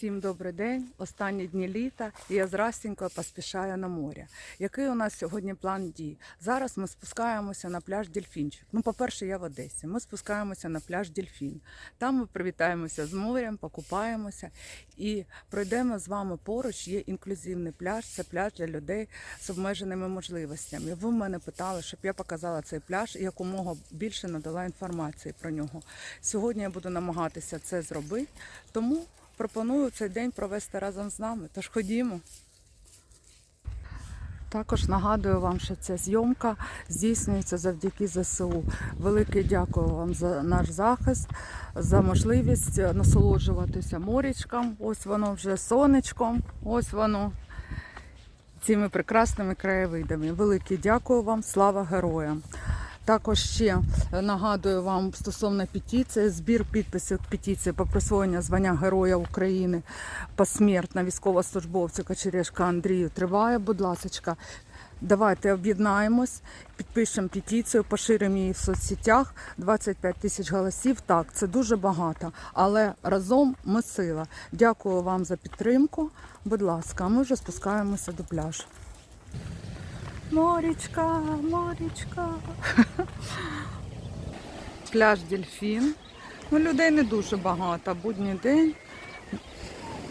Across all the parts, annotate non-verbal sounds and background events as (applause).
Всім добрий день. Останні дні літа, і я з Растінькою поспішаю на море. Який у нас сьогодні план дій? Зараз ми спускаємося на пляж Дельфінчик. Ну, по-перше, я в Одесі. Ми спускаємося на пляж Дельфін. Там ми привітаємося з морем, покупаємося і пройдемо з вами поруч. Є інклюзивний пляж. Це пляж для людей з обмеженими можливостями. Ви в мене питали, щоб я показала цей пляж і якомога більше надала інформації про нього. Сьогодні я буду намагатися це зробити, тому пропоную цей день провести разом з нами. Тож ходімо. Також нагадую вам, що ця зйомка здійснюється завдяки ЗСУ. Велике дякую вам за наш захист, за можливість насолоджуватися морічком. Ось воно вже сонечком, ось воно цими прекрасними краєвидами. Велике дякую вам, слава героям! Також ще нагадую вам стосовно петиції, збір підписів петиції по присвоєнню звання Героя України посмертно військовослужбовцю Кочерешка Андрію триває. Будь ласка, давайте об'єднаємось, підпишемо петицію, поширимо її в соцсетях. 25 тисяч голосів. Так, це дуже багато, але разом ми сила. Дякую вам за підтримку. Будь ласка, ми вже спускаємося до пляжу. Морічка, морічка. (laughs) Пляж Дельфін. Ну, людей не дуже багато, будній день.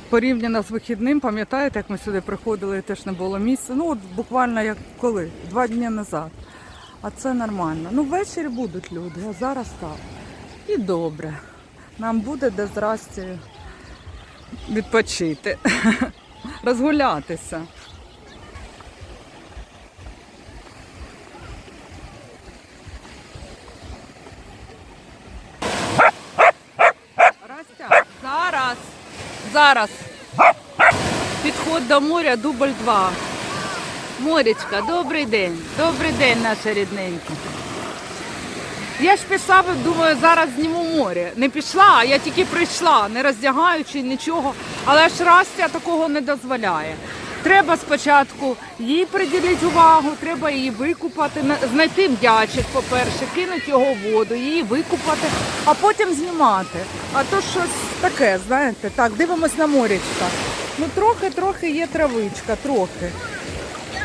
Порівняно з вихідним, пам'ятаєте, як ми сюди приходили і теж не було місця. Ну, от буквально як коли? Два дні назад. А це нормально. Ну, ввечері будуть люди, а зараз так. І добре. Нам буде де здрасті відпочити, (laughs) розгулятися. Растя, зараз, зараз. Підход до моря, дубль 2. Морічка, добрий день. Добрий день, наша рідненька. Я ж пішла, думаю, зараз зніму море. Не пішла, а я тільки прийшла, не роздягаючи нічого. Але ж Растя такого не дозволяє. Треба спочатку їй приділити увагу, треба її викупати, знайти м'ячик, по-перше, кинути його в воду, її викупати, а потім знімати. А то щось таке, знаєте, так, дивимось на морячка. Ну трохи-трохи є травичка, трохи.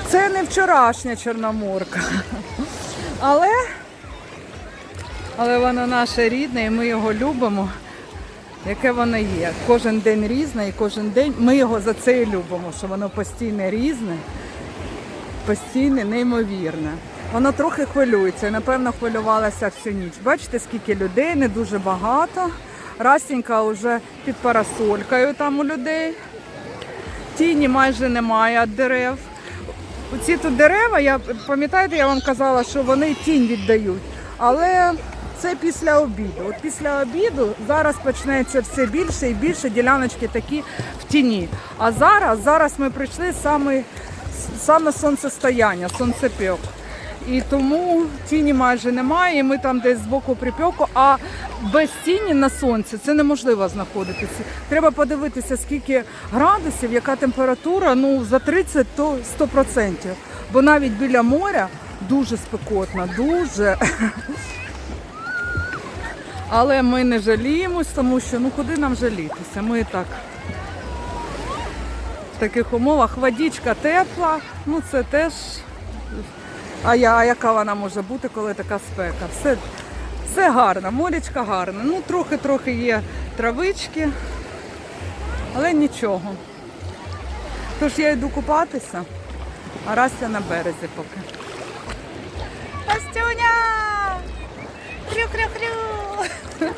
Це не вчорашня чорноморка. (laughs) Але, але воно наше рідне і ми його любимо яке воно є. Кожен день різне і кожен день ми його за це і любимо, що воно постійно різне, постійне, неймовірне. Воно трохи хвилюється і, напевно, хвилювалася всю ніч. Бачите, скільки людей, не дуже багато. Растінька вже під парасолькою там у людей. Тіні майже немає від дерев. Оці тут дерева, я пам'ятаєте, я вам казала, що вони тінь віддають. Але це після обіду. От після обіду зараз почнеться все більше і більше діляночки такі в тіні. А зараз, зараз ми прийшли саме, саме сонцестояння, сонцепек. І тому тіні майже немає, і ми там десь збоку припеку, а без тіні на сонці це неможливо знаходитися. Треба подивитися, скільки градусів, яка температура, ну за 30 то 100%. Бо навіть біля моря дуже спекотно, дуже. Але ми не жаліємось, тому що ну куди нам жалітися? Ми так в таких умовах водичка тепла, ну це теж. А, я, а яка вона може бути, коли така спека? Все, все гарно, морячка гарна. Ну, трохи-трохи є травички, але нічого. Тож я йду купатися, а Растя на березі поки. Растюня! Хрю-хрю-хрю!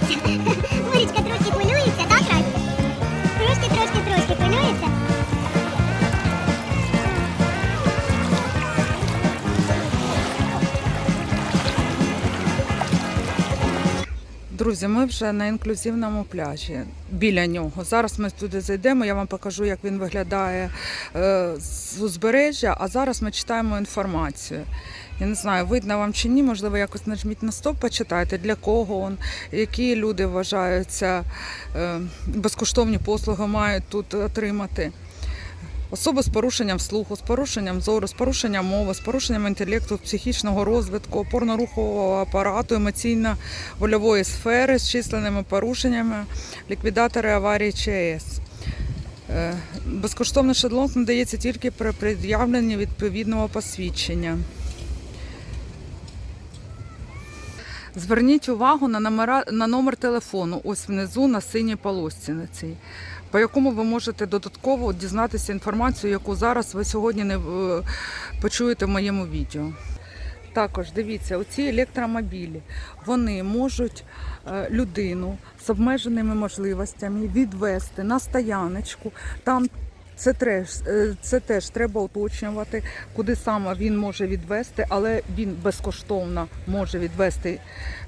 Хвилюється. Морічка трошки хвилюється, так, Рась? Трошки, трошки, трошки хвилюється. Друзі, ми вже на інклюзивному пляжі біля нього. Зараз ми туди зайдемо. Я вам покажу, як він виглядає е, з узбережжя. А зараз ми читаємо інформацію. Я не знаю, видно вам чи ні, можливо, якось нажміть на стоп, почитайте, для кого він, які люди вважаються е, безкоштовні послуги мають тут отримати. Особи з порушенням слуху, з порушенням зору, з порушенням мови, з порушенням інтелекту, психічного розвитку, опорно-рухового апарату, емоційно-вольової сфери з численними порушеннями, ліквідатори аварії ЧАЕС. Безкоштовний шезлонг надається тільки при пред'явленні відповідного посвідчення. Зверніть увагу на, номера, на номер телефону, ось внизу на синій полосці на цій, по якому ви можете додатково дізнатися інформацію, яку зараз ви сьогодні не е, почуєте в моєму відео. Також дивіться, оці електромобілі вони можуть е, людину з обмеженими можливостями відвести на стояночку. Там це теж, е, це теж треба уточнювати, куди саме він може відвести, але він безкоштовно може відвести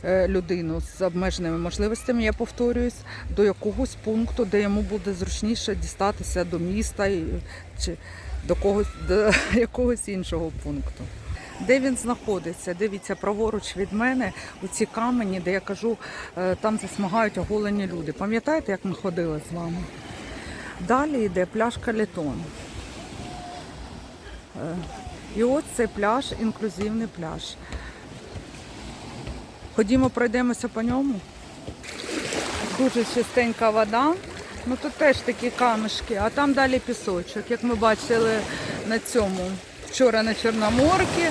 е, людину з обмеженими можливостями, я повторююсь, до якогось пункту, де йому буде зручніше дістатися до міста чи до когось до (laughs) якогось іншого пункту. Де він знаходиться? Дивіться, праворуч від мене у ці камені, де я кажу, е, там засмагають оголені люди. Пам'ятаєте, як ми ходили з вами? Далі йде пляж Калітон. Е, І от цей пляж, інклюзивний пляж. Ходімо, пройдемося по ньому. Дуже чистенька вода. Ну тут теж такі камешки, а там далі пісочок, як ми бачили на цьому вчора на Чорноморці.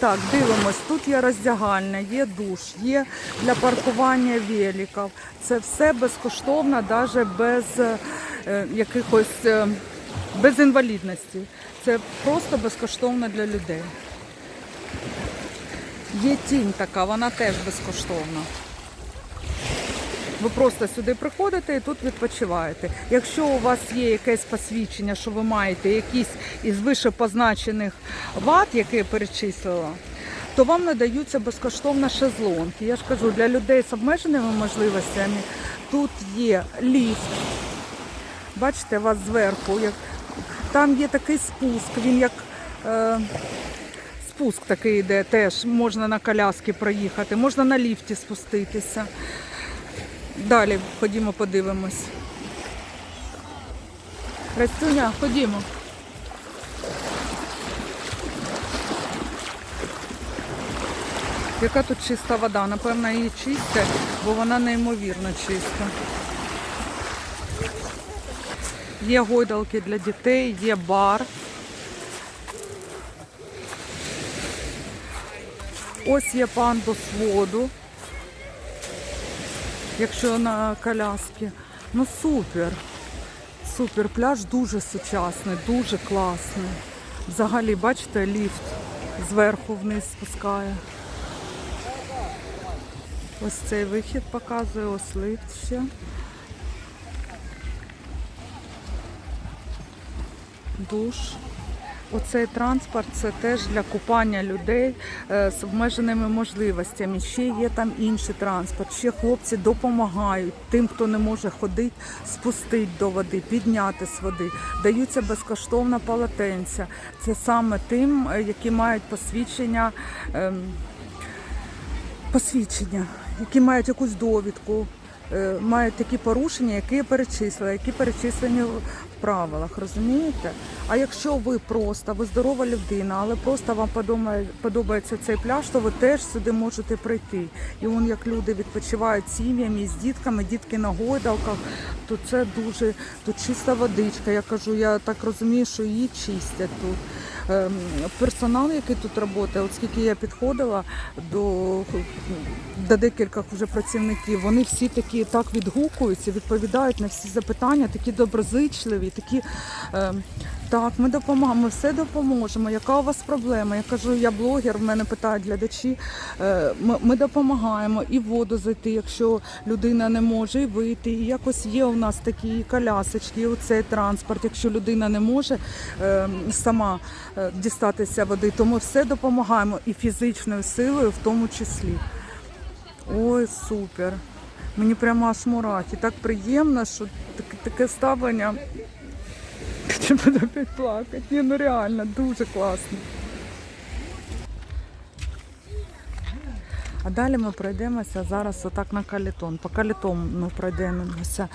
Так, дивимось, тут є роздягальня, є душ, є для паркування великів. Це все безкоштовно, навіть без е, якихось е, без інвалідності. Це просто безкоштовно для людей. Є тінь така, вона теж безкоштовна. Ви просто сюди приходите і тут відпочиваєте. Якщо у вас є якесь посвідчення, що ви маєте якісь із вище позначених ват, які я перечислила, то вам надаються безкоштовно шезлонги. Я ж кажу, для людей з обмеженими можливостями тут є ліфт. Бачите, у вас зверху. Як... Там є такий спуск, він як. Е... Спуск такий йде, теж можна на коляски проїхати, можна на ліфті спуститися. Далі ходімо, подивимось. Растюня, ходімо. Яка тут чиста вода? Напевно, її чистять, бо вона неймовірно чиста. Є гойдалки для дітей, є бар. Ось є пандус воду якщо на коляски. Ну супер. Супер. Пляж дуже сучасний, дуже класний. Взагалі, бачите, ліфт зверху вниз спускає. Ось цей вихід показує, ось лифт ще. Душ. Оцей транспорт це теж для купання людей е, з обмеженими можливостями. Ще є там інший транспорт. Ще хлопці допомагають тим, хто не може ходити, спустити до води, підняти з води. Даються безкоштовно полотенця. Це саме тим, е, які мають посвідчення. ем, Посвідчення, які мають якусь довідку, е, мають такі порушення, які я перечислила, які перечислені правилах, розумієте? А якщо ви просто, ви здорова людина, але просто вам подобає- подобається цей пляж, то ви теж сюди можете прийти. І он як люди відпочивають сім'ями з дітками, дітки на гойдалках, то це дуже тут чиста водичка. Я кажу, я так розумію, що її чистять тут. Ем, Персонал, який тут працює, оскільки я підходила до, до декількох вже працівників, вони всі такі так відгукуються, відповідають на всі запитання, такі доброзичливі, такі. Так, ми допоможемо, ми все допоможемо. Яка у вас проблема? Я кажу, я блогер, в мене питають глядачі. Е, Ми, ми допомагаємо і воду зайти, якщо людина не може, і вийти. І якось є у нас такі колясочки, оцей транспорт. Якщо людина не може е, сама е, дістатися води, то ми все допомагаємо і фізичною силою в тому числі. Ой, супер. Мені прямо аж мурахи. Так приємно, що таке ставлення плакати, (laughs) буду опять плакати. Ні, ну реально, дуже класно. А далі ми пройдемося зараз отак на калітон. По калітону ми пройдемося.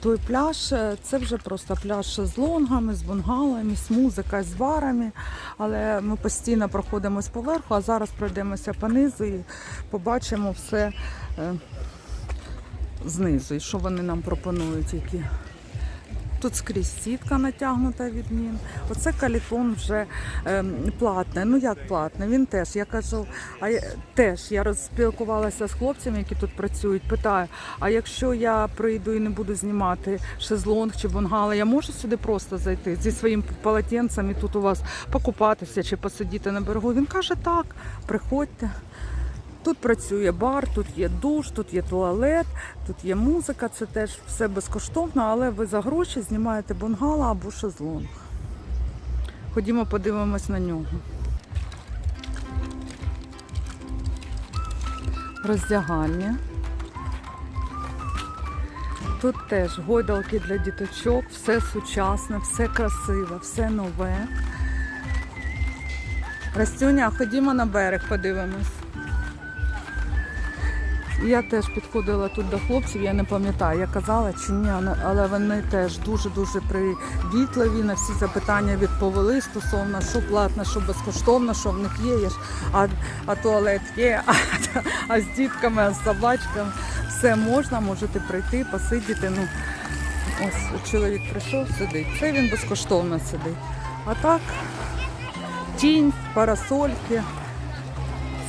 Той пляж е, це вже просто пляж з лонгами, з бунгалами, з музикою, з барами. Але ми постійно проходимось поверху, а зараз пройдемося понизу і побачимо все е, знизу, і що вони нам пропонують. які. Тут скрізь сітка натягнута від мін. Оце калітон вже ем, платний. Ну як платний? Він теж. Я кажу, а я, теж я розспілкувалася з хлопцями, які тут працюють. Питаю: а якщо я прийду і не буду знімати шезлонг чи бунгало, я можу сюди просто зайти зі своїм полотенцем і тут у вас покупатися чи посидіти на берегу? Він каже, так, приходьте. Тут працює бар, тут є душ, тут є туалет, тут є музика, це теж все безкоштовно, але ви за гроші знімаєте бунгало або шезлонг. Ходімо, подивимось на нього. Роздягальня. Тут теж гойдалки для діточок, все сучасне, все красиве, все нове. Растюня, ходімо на берег, подивимось. Я теж підходила тут до хлопців, я не пам'ятаю, я казала чи ні, але вони теж дуже-дуже привітливі, на всі запитання відповіли стосовно, що платно, що безкоштовно, що в них є, а, а туалет є, (laughs) а, а з дітками, а з собачками все можна, можете прийти, посидіти. Ну, ось чоловік прийшов, сидить. Це він безкоштовно сидить. А так, тінь, парасольки,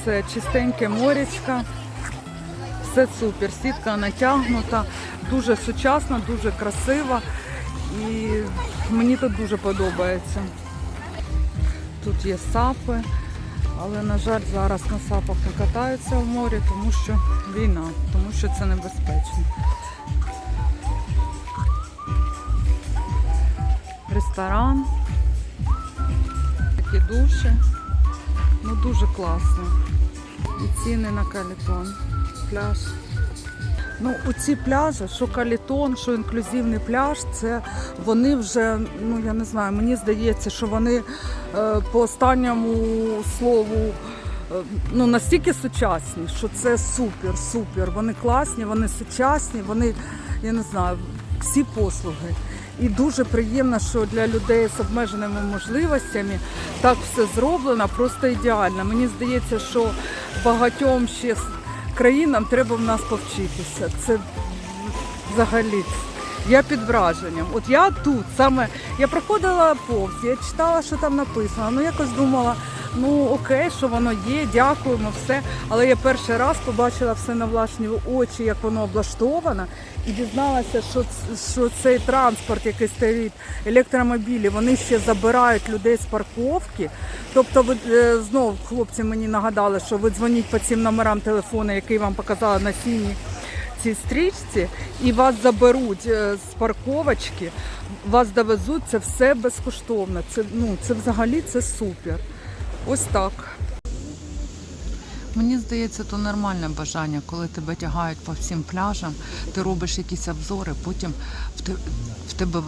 це чистеньке морячка. Все супер, сітка натягнута, дуже сучасна, дуже красива і мені тут дуже подобається. Тут є сапи, але, на жаль, зараз на сапах не катаються в морі, тому що війна, тому що це небезпечно. Ресторан, такі душі. Ну дуже класно. І ціни на калітон пляж. Ну, у ці пляжі, що калітон, що інклюзивний пляж, це вони вже, ну я не знаю, мені здається, що вони е, по останньому слову е, ну, настільки сучасні, що це супер, супер. Вони класні, вони сучасні, вони, я не знаю, всі послуги. І дуже приємно, що для людей з обмеженими можливостями так все зроблено, просто ідеально. Мені здається, що багатьом ще країнам треба в нас повчитися. Це взагалі. Я під враженням. От я тут саме я проходила повз, я читала, що там написано. Ну якось думала, ну окей, що воно є, дякуємо, все. Але я перший раз побачила все на власні очі, як воно облаштовано, і дізналася, що, що цей транспорт, який стоїть, електромобілі, вони ще забирають людей з парковки. Тобто, ви е, знов хлопці мені нагадали, що ви дзвоніть по цим номерам телефону, який вам показала на сіній цій стрічці, і вас заберуть е, з парковочки, вас довезуть, це все безкоштовно. Це, ну, це взагалі це супер. Ось так. Мені здається, то нормальне бажання, коли тебе тягають по всім пляжам, ти робиш якісь обзори, потім в те- в тебе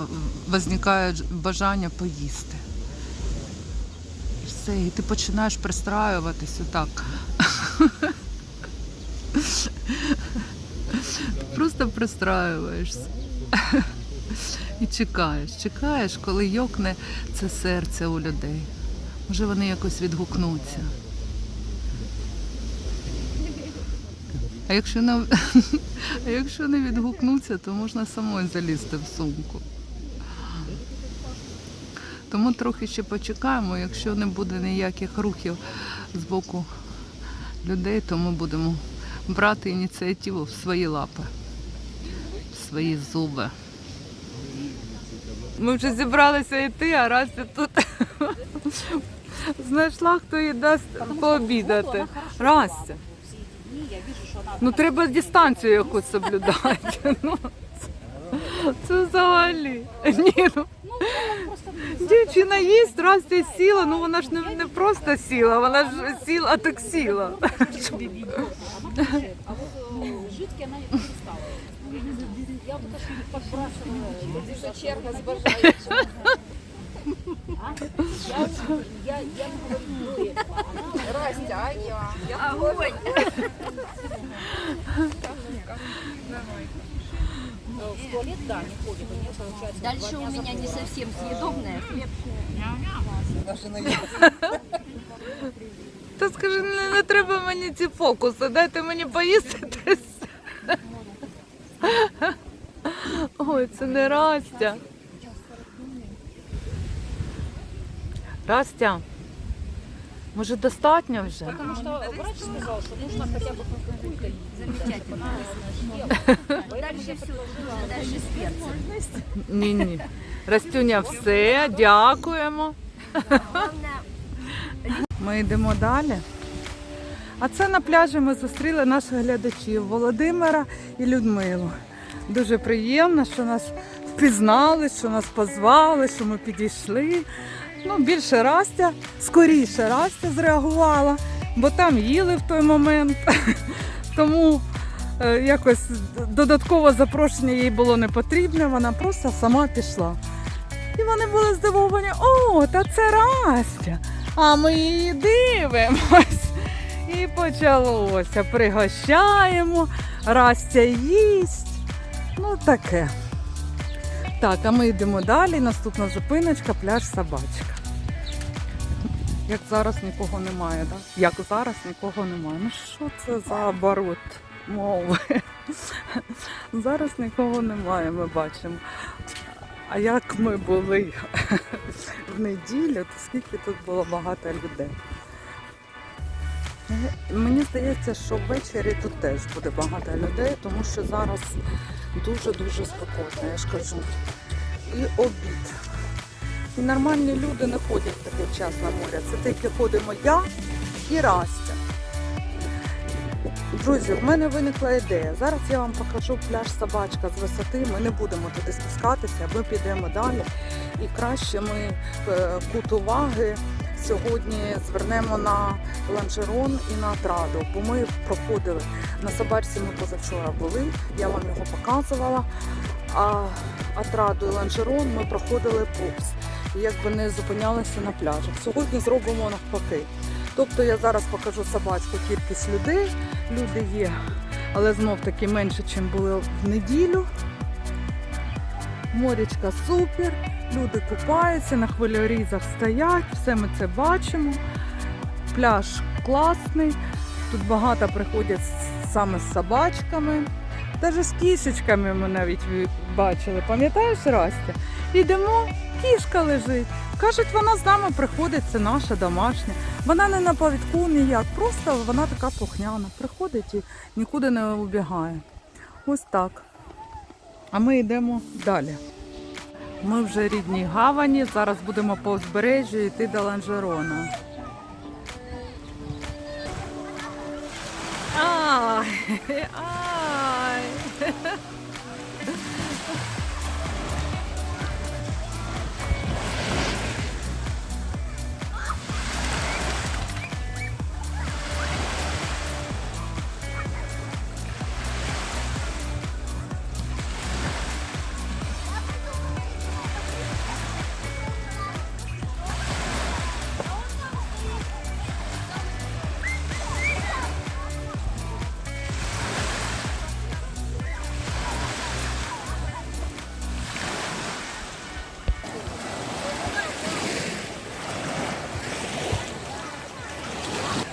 виникає бажання поїсти. І все, і ти починаєш пристраюватись отак. (laughs) Просто пристраюєшся. (laughs) І чекаєш, чекаєш, коли йокне це серце у людей. Може вони якось відгукнуться. А якщо не, (laughs) а якщо не відгукнуться, то можна самою залізти в сумку. Тому трохи ще почекаємо, якщо не буде ніяких рухів з боку людей, то ми будемо брати ініціативу в свої лапи, свої зуби. Ми вже зібралися йти, а Растя тут знайшла, хто їй дасть пообідати. Растя. Ну треба дистанцію якусь соблюдати. (laughs) Ну, це, взагалі. Ні, ну. Дівчина їсть, Растя сіла, ну вона ж не, не просто сіла, вона ж сіла, а так сіла. А вот ну, жидкие она не стала. Я вот так подбрасывала. Черга с Дальше у меня не совсем съедобное. Хлеб. Та скажи, не, не треба мені ці фокуси, дайте мені поїсти. та й все. Ой, це не Растя. Растя, може достатньо вже? Замечательно. Дальше все. Дальше с перцем. Ні, ні. Растюня, все, дякуємо. Ми йдемо далі. А це на пляжі ми зустріли наших глядачів Володимира і Людмилу. Дуже приємно, що нас впізнали, що нас позвали, що ми підійшли. Ну, більше Растя, скоріше Растя зреагувала, бо там їли в той момент. (laughs) Тому е, якось додаткове запрошення їй було не потрібне, вона просто сама пішла. І вони були здивовані, о, та це Растя. А ми її дивимось. І почалося. Пригощаємо, Растя їсть. Ну таке. Так, а ми йдемо далі. Наступна зупиночка, пляж собачка. Як зараз нікого немає, так? Як зараз нікого немає. Ну що це за оборот мови? (laughs) Зараз нікого немає, ми бачимо. А як ми були (laughs) в неділю, то скільки тут було багато людей. Мені здається, що ввечері тут теж буде багато людей, тому що зараз дуже-дуже спекотно, я ж кажу. І обід. І нормальні люди не ходять в такий час на море. Це тільки ходимо я і Растя. Друзі, в мене виникла ідея. Зараз я вам покажу пляж собачка з висоти. Ми не будемо туди спускатися, ми підемо далі. І краще ми е, кут уваги сьогодні звернемо на ланжерон і на атраду, бо ми проходили на собачці. Ми позавчора були, я вам його показувала. А атраду і ланжерон ми проходили повз. Якби не зупинялися на пляжах. Сьогодні зробимо навпаки. Тобто я зараз покажу собачку кількість людей. Люди є, але знов таки менше, ніж були в неділю. Морічка супер, люди купаються, на хвильорізах стоять, все ми це бачимо. Пляж класний, тут багато приходять саме з собачками. Навіть з кішечками ми навіть бачили. Пам'ятаєш, Растя? Йдемо, кішка лежить. Кажуть, вона з нами приходить, це наша домашня. Вона не на повідку ніяк, просто вона така слухняна. Приходить і нікуди не убігає. Ось так. А ми йдемо далі. Ми вже рідній гавані, зараз будемо по узбережжю йти до Ланжерона. Ай, (laughs) ай.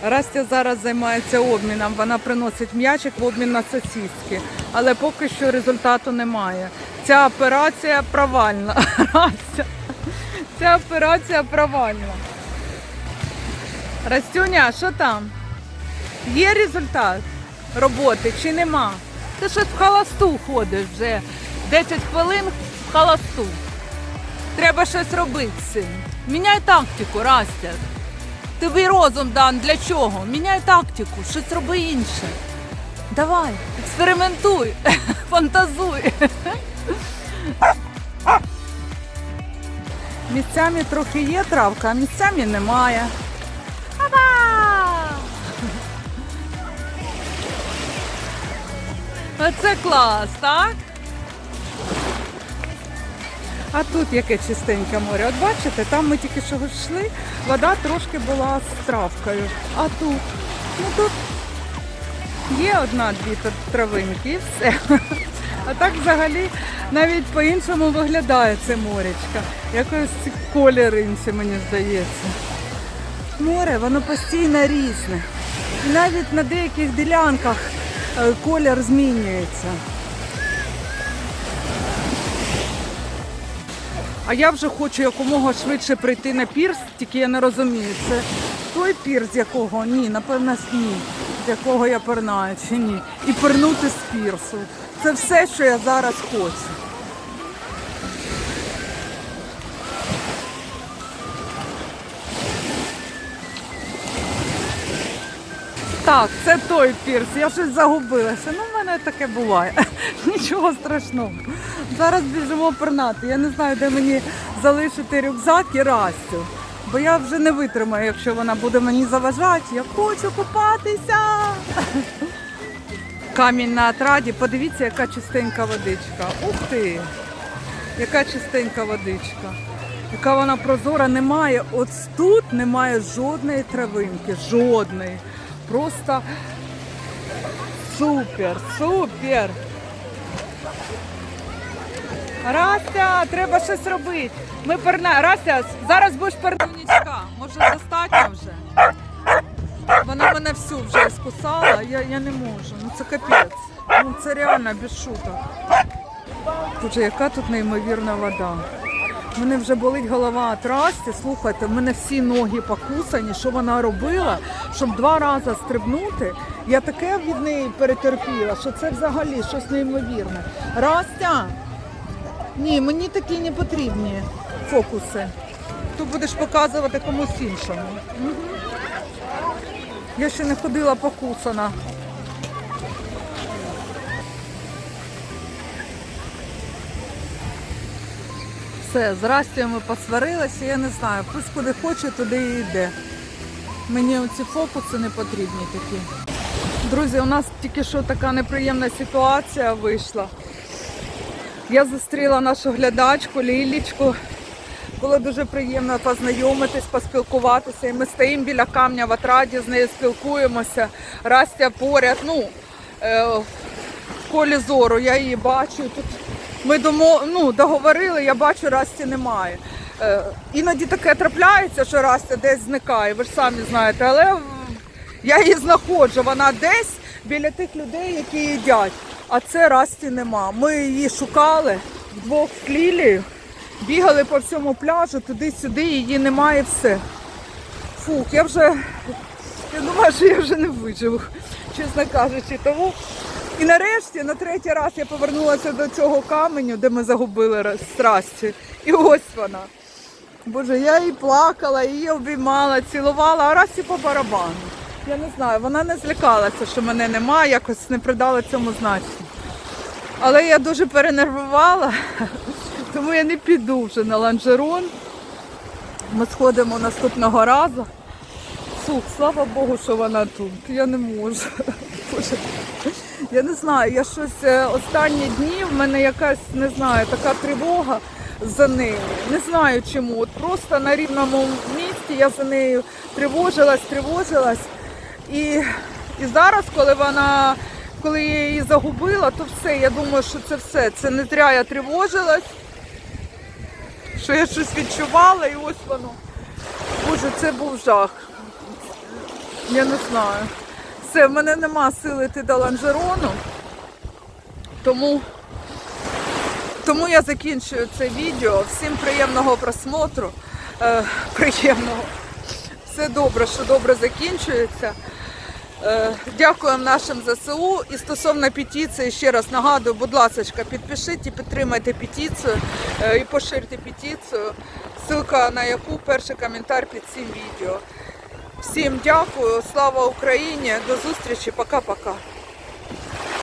Растя зараз займається обміном. Вона приносить м'ячик в обмін на сосиски. Але поки що результату немає. Ця операція провальна. (laughs) Растя. Ця операція провальна. Растюня, що там? Є результат роботи чи нема? Ти щось в холосту ходиш вже. 10 хвилин в холосту. Треба щось робити з цим. Міняй тактику, Растя. Тобі розум дан для чого? Міняй тактику, щось роби інше. Давай, експериментуй, (laughs) фантазуй. Місцями трохи є травка, а місцями немає. (laughs) Оце клас, так? А тут яке чистеньке море. От бачите, там ми тільки що йшли, вода трошки була з травкою. А тут, ну тут є одна-дві травинки і все. А так взагалі навіть по-іншому виглядає це морячка. Якось ці кольори мені здається. Море, воно постійно різне. І навіть на деяких ділянках е, колір змінюється. А я вже хочу якомога швидше прийти на пірс, тільки я не розумію, це той пірс, якого ні, напевно, ні, з якого я пернаю чи ні. І пернути з пірсу. Це все, що я зараз хочу. Так, це той пірс. Я щось загубилася. Ну, в мене таке буває. (laughs) Нічого страшного. Зараз біжимо пернати. Я не знаю, де мені залишити рюкзак і Растю. Бо я вже не витримаю, якщо вона буде мені заважати. Я хочу купатися. (laughs) Камінь на отраді. Подивіться, яка чистенька водичка. Ух ти! Яка чистенька водичка. Яка вона прозора, немає. От тут немає жодної травинки. Жодної. Просто супер, супер. Растя, треба щось робити. Ми перна. Растя, зараз будеш пернунічка. Може достатньо вже. Вона мене всю вже скусала, я, я не можу. Ну це капець. Ну це реально без шуток. Боже, яка тут неймовірна вода. Мене вже болить голова від Расті. Слухайте, в мене всі ноги покусані. Що вона робила, щоб два рази стрибнути. Я таке від неї перетерпіла, що це взагалі щось неймовірне. Растя! Ні, мені такі не потрібні фокуси. Ти будеш показувати комусь іншому. Мгм. Я ще не ходила покусана. Все, з Растю ми посварилися, я не знаю. Пусть куди хоче, туди і йде. Мені оці фокуси не потрібні такі. Друзі, у нас тільки що така неприємна ситуація вийшла. Я зустріла нашу глядачку Лілічку. Було дуже приємно познайомитись, поспілкуватися. І ми стоїмо біля камня в атраді, з нею спілкуємося. Растя поряд, ну, е, в колі зору, я її бачу. Тут ми домо, ну, договорили, я бачу, Расті немає. Е, іноді таке трапляється, що Растя десь зникає, ви ж самі знаєте, але я її знаходжу, вона десь біля тих людей, які їдять. А це Расті нема. Ми її шукали вдвох з Лілією, бігали по всьому пляжу, туди-сюди, її немає все. Фух, я вже я думаю, що я вже не виживу, чесно кажучи. Тому і нарешті, на третій раз я повернулася до цього каменю, де ми загубили страсті. І ось вона. Боже, я її плакала, її обіймала, цілувала, а Расті по барабану. Я не знаю, вона не злякалася, що мене немає, якось не придала цьому значення. Але я дуже перенервувала, (laughs) тому я не піду вже на ланжерон. Ми сходимо наступного разу. Сух, слава Богу, що вона тут. Я не можу. (laughs) Боже. Я не знаю, я щось е, останні дні в мене якась, не знаю, така тривога за нею. Не знаю чому. От просто на рівному місці я за нею тривожилась, тривожилась. І, і зараз, коли вона, коли я її загубила, то все, я думаю, що це все. Це не зря я тривожилась, що я щось відчувала і ось воно. Боже, це був жах. Я не знаю. Все, в мене нема сили йти до ланжерону. Тому, тому я закінчую це відео. Всім приємного просмотру. Е, приємного. Все добре, що добре закінчується. Е, Дякуємо нашим ЗСУ. І стосовно петиції, ще раз нагадую, будь ласка, підпишіть і підтримайте петицію е, і поширте петицію. Ссылка на яку перший коментар під цим відео. Всім дякую, слава Україні, до зустрічі, пока-пока.